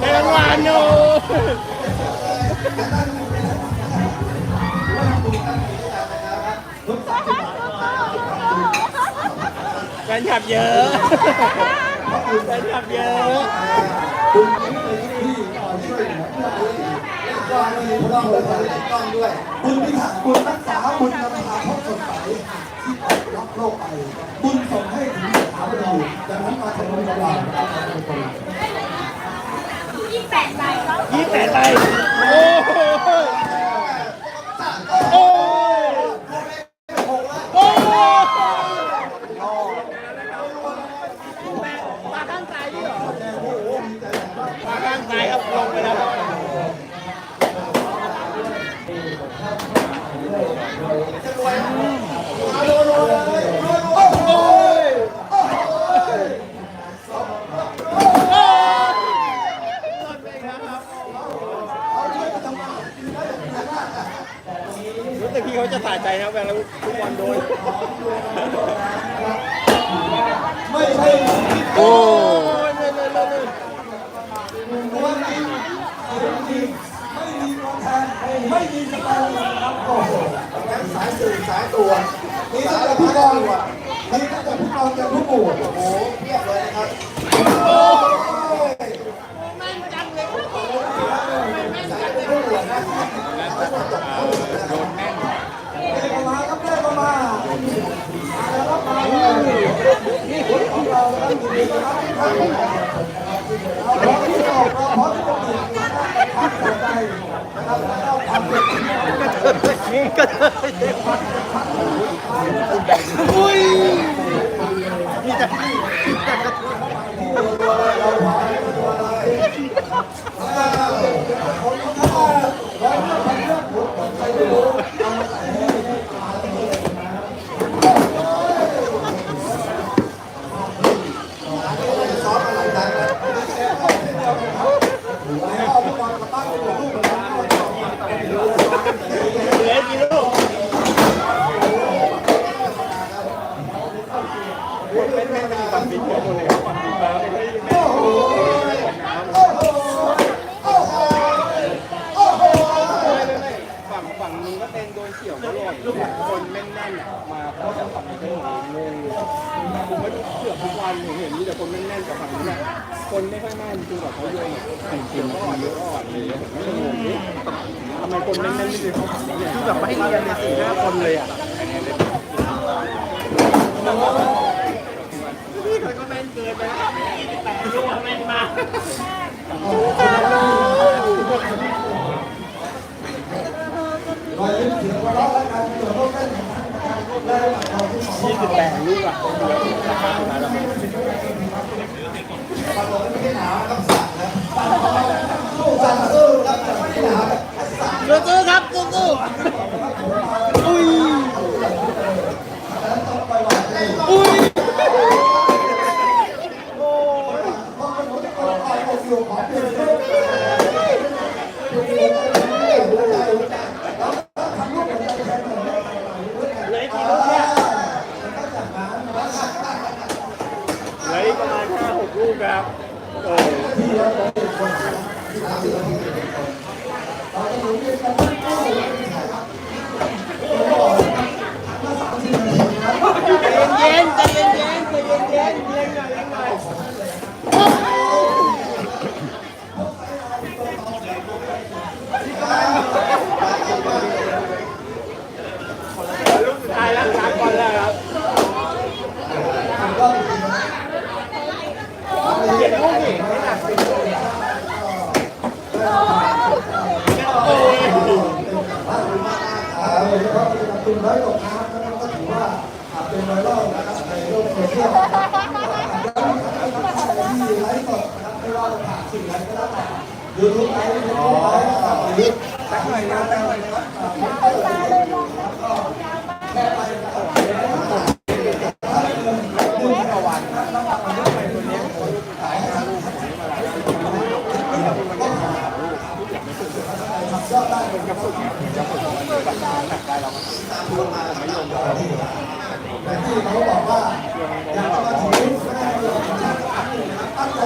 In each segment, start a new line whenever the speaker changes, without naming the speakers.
ได้รางวัลอยู่แฟนคลับเยอะแฟนคลับเยอะ
คุณเป็นที่คอช่วยเหลือเพื่อนก็มีพลังเลยกล้องด้วย คุณพิทักษ์คุณรักษาบุญนำพาพบสดใสที่ออกรับโลกไปบุ งสถาบันดีดังนั้นมาทำบุญกับเรานะครับทุกคน
ยี่แปดใบแล้ว
ยี่สิบแปดใบโอ้โหโอ้ยโอ้ปลาข้างซ้ายนี่เหรอปลาข้างซ้ายครับลงไปแล้วครับโอ้ยโอ้ย รู้สึกพี่ เขาจะสะใจนะเวลาทุกวันโดน
ไม่ใช่
โอ้ยไม่ไม่ไม่ไม่
ตัวจริงเสียงจริงไม่มีตัวแทนไม่มีสไตล์นครับโอ้โหแล้วสายสื่อสายตรวนี่ตั้งแต่ผู้กองนี่ตั้งแต่ผู้กองจนผู้หมู่โอ้โหเพียบเลยนะครับโอ้ย
แม่นจังเลย
สายเป็นผู้หมู่นะเดินมาครับเดินมาแล้วก็มาเลยนี่ผลของเราแล้วมีดี นะครับที่ท่านเอาพร้อมที่ออกเราพร้อมที่จะมีพักต่อไปนะครับแล้วก็ทำเป็น
ก็อุ้ยนี่จะ
ซ้อมอะไรกันนะแล้วเอาผู้บอลมาตั้งเป็นลูกเลยนะ
เหลือกี่ลูกเป็นแม่ไม่มีความบิดเลยคนเลยครับความบิดมาไม่ได้
โอ้โหโอ้โหโอ้โหโอ้โห
ไม่ไม่ไม่ฝั่งฝั่งนึงก็เต้นโดนเฉียวก็หล่นคนแม่นๆอะมาเขาจะฝั่งนี้งงผมก็เกือบทุกวันเห็นมีแต่คนแม่นๆกับฝั่งนี้แหละ คนไม่ค่อยแม่นคือแบบเขาโยนเฉียวก็อ่อนเยอะอ่อนเลยไม่งงนี่ทำไมคนแม่นๆไม่ได้เขาคือแบบไม่เรียนเลยสี่ห้าคนเลยอะพี่เขาก็แม่นเกินไปแต่ลูกแม่นมาก
รอยยิ้มเสียงหัวเราะและการเกิดโรคแค่นได้รับความที่ของ
ยี่สิบแปดลูกอะ ราคาเท่าไหร่แล้ว
ปรากไม่ได้หนาวครับสั่นนะสู้สั่นสู้ครับแต่ไม่ได้หนาวสั่น
สู้ครับสู้ๆอุ้ย
แล้วต้องไปวันนี้
อุ้ย
เพราะมันหมดก็ไปเอาอยู่ขอเพื่อนเพื่อนหัวใจหัวใจแล้วทำลูกหัวใจแทนหน่อย
เหลืออีกกี่ลูกเนี่ยเหลืออีกประมาณห้าหกลูกครับโอ้ ใจเย็นใจ đưa hướng đấy đưa tăng này nữa tăng này nữa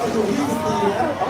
Thank you.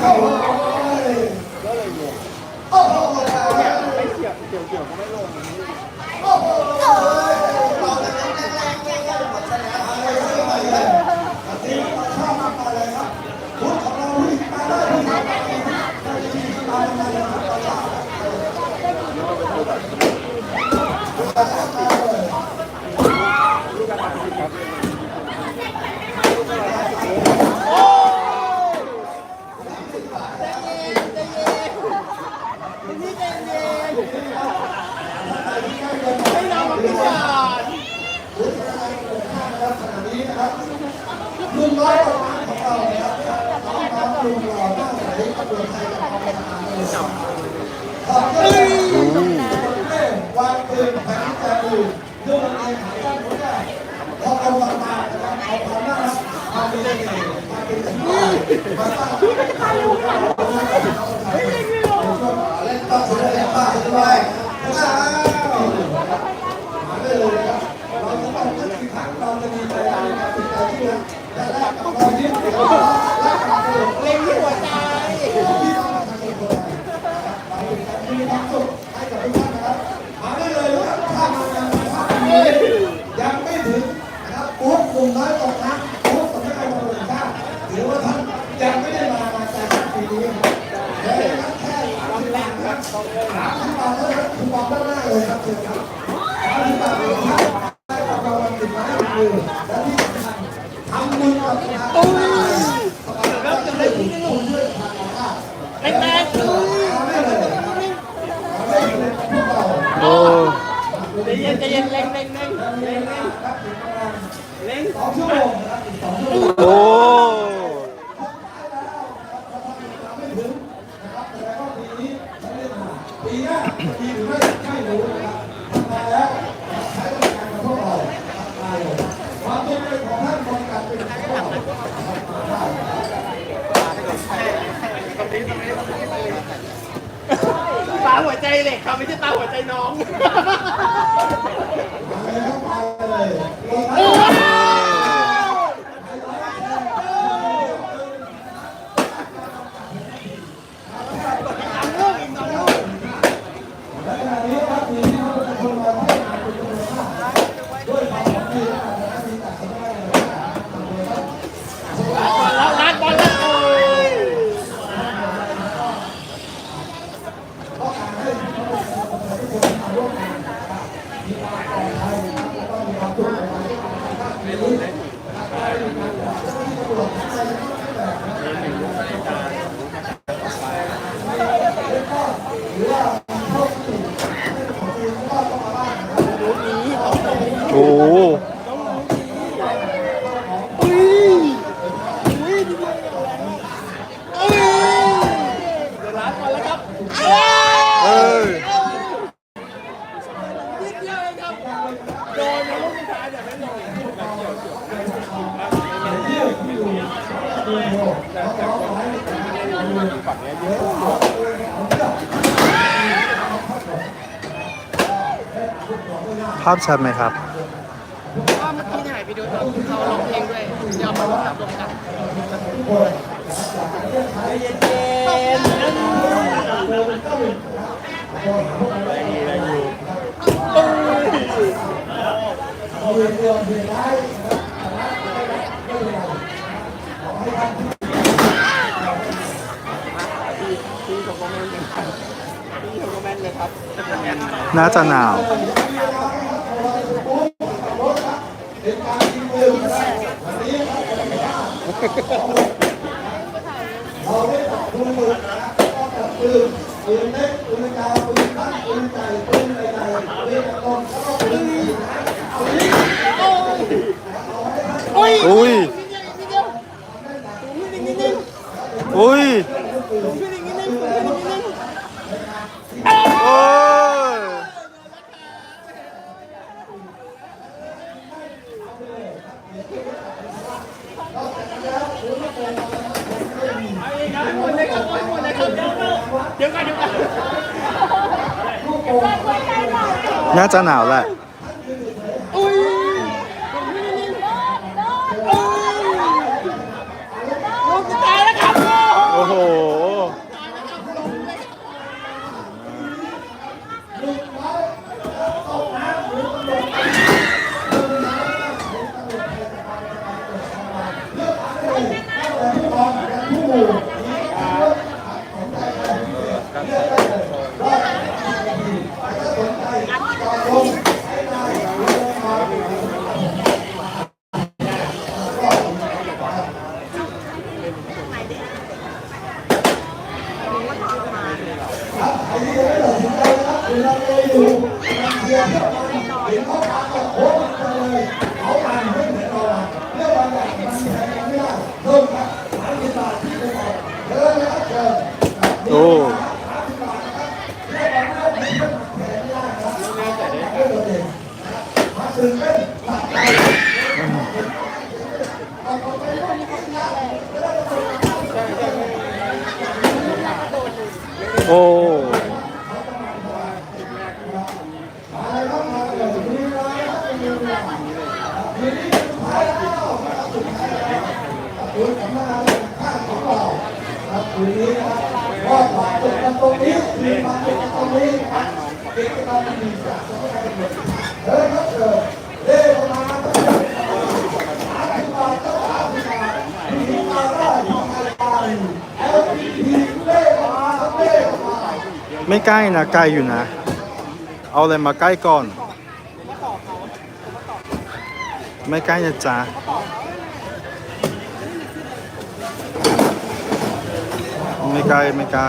Oh, ลุงร้อย
กว่าล้านของเราเนี่
ยครับน้
อ
งๆลุงห
ล่อ
ห
น้า
ใสกับดวง
ใจ
ของเราเลยจับขอบคุณงม่วันเกินแผนจะดูดูมันเองหายใจหมดได้พอเอาต่างๆนะครับเอาความน่ารักความ
เป็
นเอกความเป็นเอกมาสร้าง ไปอยู่
ไหน
โอ้ ปีหน้าปีหรือไม่ไม่รู้นะครับมแล้วใช้บริการกับพวกเราความเป็นไปของท่านบริการเป็นของเรา
ตาหัวใจเหล็กเขาไม่ใช่ตาหัวใจน้อง
มาเลยมาเลยาพชั
ด
ไหมครับ
ภา
เมื่อกี้ถ่ายวิดีโอตอนเขาลองเพลงด้วยเดี๋ยวอามาลงกับลงกันน่า
จะหนาว
เราได้ตัดมือนะครับก็ตัดปืนปืนเล็กปืนกลางปืนตั้งปืนใหญ่ปืนใหญ่ปืนกระป๋องแล้วก็ปืนอีก
นะเอาดิเอาให้ได้อุ้
ย
อุ้ย น่า
จะ
โอ้ โอ้
ต ได้มาได้เอลพีเล่มาครับเล่มา
ไม่ใกล้นะไกลอยู่นะ เอาอะไรมาใกล้ก่อน ไม่ใกล้นะจ๊ะไม่ใกล้ไม่ใกล้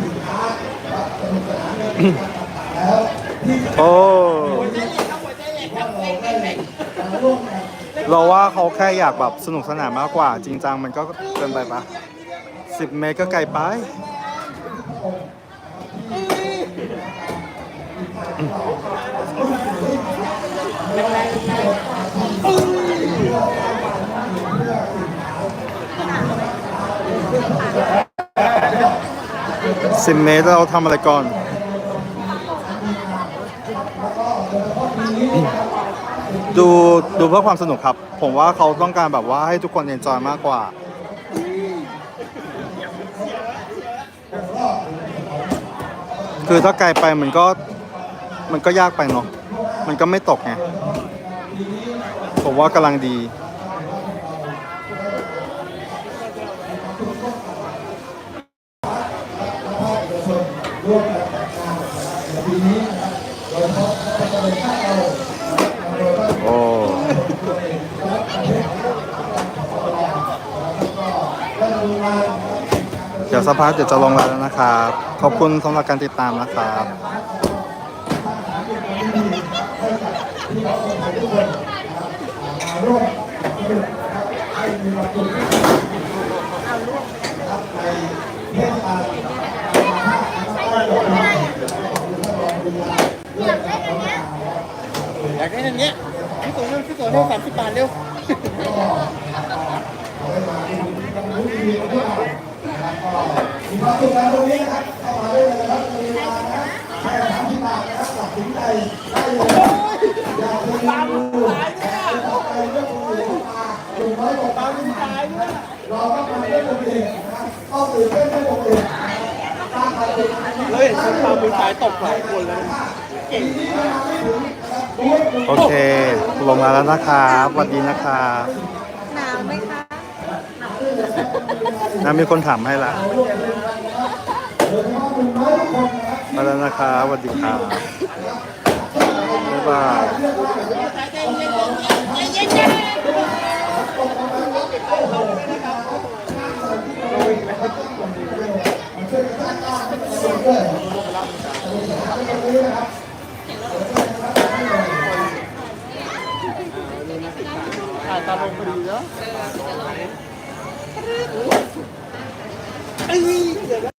โอ้เราว่าเขาแค่อยากแบบสนุกสนานมากกว่า จริงจังมันก็เกินไปปะสิบเมตรก็ไกลไปสิบเมตรเราทำอะไรก่อน ดูดูเพื่อความสนุกครับ ผมว่าเขาต้องการแบบว่าให้ทุกคนเอนจอยมากกว่า คือถ้าไกลไปมันก็มันก็ยากไปเนาะมันก็ไม่ตกไงผมว่ากำลังดี ยวสักพักเดี๋ยวจะลงแล้วนะครับ ขอบคุณสำหรับการติดตามนะครับ
อยากได้อันเนี้ยพี่ตัวเร็วพี่ตัวเร็วสามสิบบาทเร็ว
มีความสุขกันตรงนี้นะครับเข้ามาได้เลยนะครับมีเวลานะครับใครถามที่มานะครับตัดสินใจได้เลยอย่ากจะรีวิวเข้าไปเรื่องของหลวงตาถึงร้อยกว่าบาทที่มาเราก็มาเรื่องของเองนะครับก็ตื่นเต้นเรื่องของเองตาขาดติด
เราเห็นคนพามือซ้ายตกหลายคนแล้ว
เก่ง
โอ
เคลงมาแล้วนะครับสวัสดีนะครับ
หนาวไหมคะ
นะมีคนถามให้ละมาแล้วนะครับสวัสดีครับบ๊ายบาย
ถ่ายตาลงพอดีเนาะ 哎呀